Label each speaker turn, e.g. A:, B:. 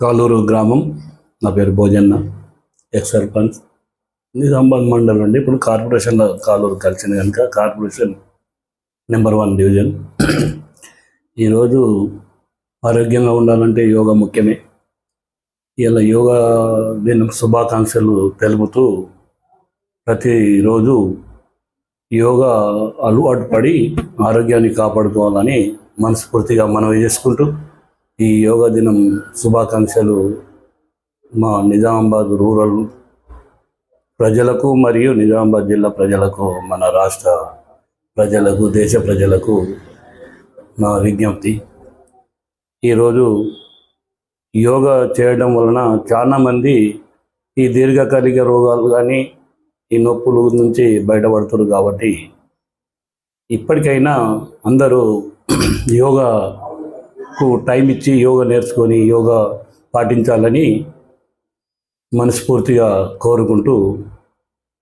A: కాలూరు గ్రామం. నా పేరు భోజన్న ఎక్స్ సర్పంచ్. నిజామాబాద్ మండలం అండి. ఇప్పుడు కార్పొరేషన్లో కాలూరు కలిసింది కనుక కార్పొరేషన్ నెంబర్ వన్ డివిజన్. ఈరోజు ఆరోగ్యంగా ఉండాలంటే యోగా ముఖ్యమే. ఇలా యోగా దిన శుభాకాంక్షలు తెలుపుతూ ప్రతిరోజు యోగా అలవాటు పడి ఆరోగ్యాన్ని కాపాడుకోవాలని మనస్ఫూర్తిగా మనవి చేసుకుంటూ ఈ యోగా దినం శుభాకాంక్షలు మా నిజామాబాద్ రూరల్ ప్రజలకు మరియు నిజామాబాద్ జిల్లా ప్రజలకు మన రాష్ట్ర ప్రజలకు దేశ ప్రజలకు నా విజ్ఞప్తి. ఈరోజు యోగా చేయడం వలన చాలామంది ఈ దీర్ఘకాలిక రోగాలు కానీ ఈ నొప్పుల నుంచి బయటపడుతున్నారు కాబట్టి ఇప్పటికైనా అందరూ యోగా టైం ఇచ్చి యోగా నేర్చుకొని యోగా పాటించాలని మనస్ఫూర్తిగా కోరుకుంటూ